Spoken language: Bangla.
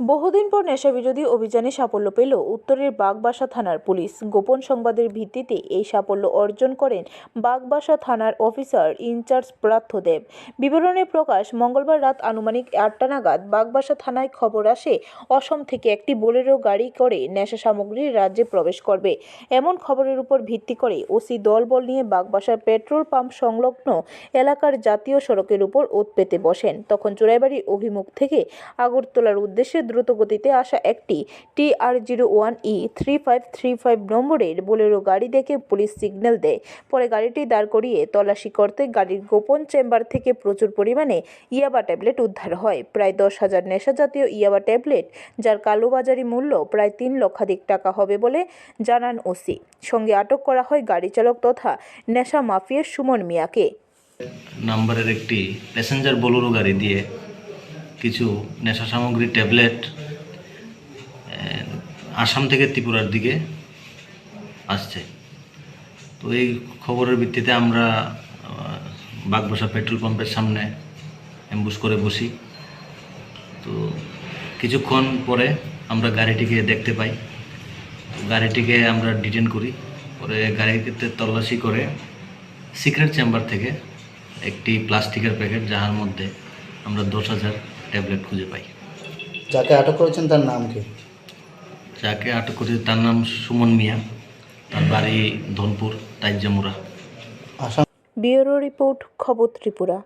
বহুদিন পর নেশাবিরোধী অভিযানে সাফল্য পেল উত্তরের বাগবাসা থানার পুলিশ। গোপন সংবাদের ভিত্তিতে এই সাফল্য অর্জন করেন বাগবাসা থানার অফিসার ইনচার্জ প্রার্থদেব বিবরণে প্রকাশ, মঙ্গলবার রাত আনুমানিক আটটা নাগাদ বাগবাসা থানায় খবর আসে, অসম থেকে একটি বোলেরো গাড়ি করে নেশা সামগ্রী রাজ্যে প্রবেশ করবে। এমন খবরের উপর ভিত্তি করে ওসি দলবল নিয়ে বাগবাসার পেট্রোল পাম্প সংলগ্ন এলাকার জাতীয় সড়কের উপর ওত পেতে বসেন। তখন চোরাইবাড়ি অভিমুখ থেকে আগরতলার উদ্দেশ্যে দ্রুত গতিতে আসা একটি T R zero one E three five three five নম্বরের বোলেরো গাড়ি দেখে পুলিশ সিগন্যাল দেয়। পরে গাড়িটি দাঁড় করিয়ে তল্লাশি করতে গাড়ির গোপন চেম্বার থেকে প্রচুর পরিমাণে ইয়াবা ট্যাবলেট উদ্ধার হয়। প্রায় দশ হাজার নেশা জাতীয় ইয়াবা ট্যাবলেট, যার কালোবাজারি মূল্য প্রায় তিন লক্ষাধিক টাকা হবে বলে জানান ওসি। সঙ্গে আটক করা হয় গাড়ি চালক তথা নেশা মাফিয়া সুমন মিয়াকে। নাম্বারের একটি প্যাসেঞ্জার বোলেরো গাড়ি দিয়ে কিছু নেশা সামগ্রী, ট্যাবলেট আসাম থেকে ত্রিপুরার দিকে আসছে। তো এই খবরের ভিত্তিতে আমরা বাগবাসা পেট্রোল পাম্পের সামনে অ্যাম্বুস করে বসি। তো কিছুক্ষণ পরে আমরা গাড়িটিকে দেখতে পাই। গাড়িটিকে আমরা ডিটেন করি। পরে গাড়িতে তল্লাশি করে সিক্রেট চেম্বার থেকে একটি প্লাস্টিকের প্যাকেট, যাহার মধ্যে আমরা দশ হাজার ট্যাবলেট খুঁজে পাই। যাকে আটক করেছেন তার নাম কি? যাকে আটক করেছে তার নাম সুমন মিয়া। তার বাড়ি ধনপুর তাইজামুরা। আসাম ব্যুরো রিপোর্ট খবর ত্রিপুরা।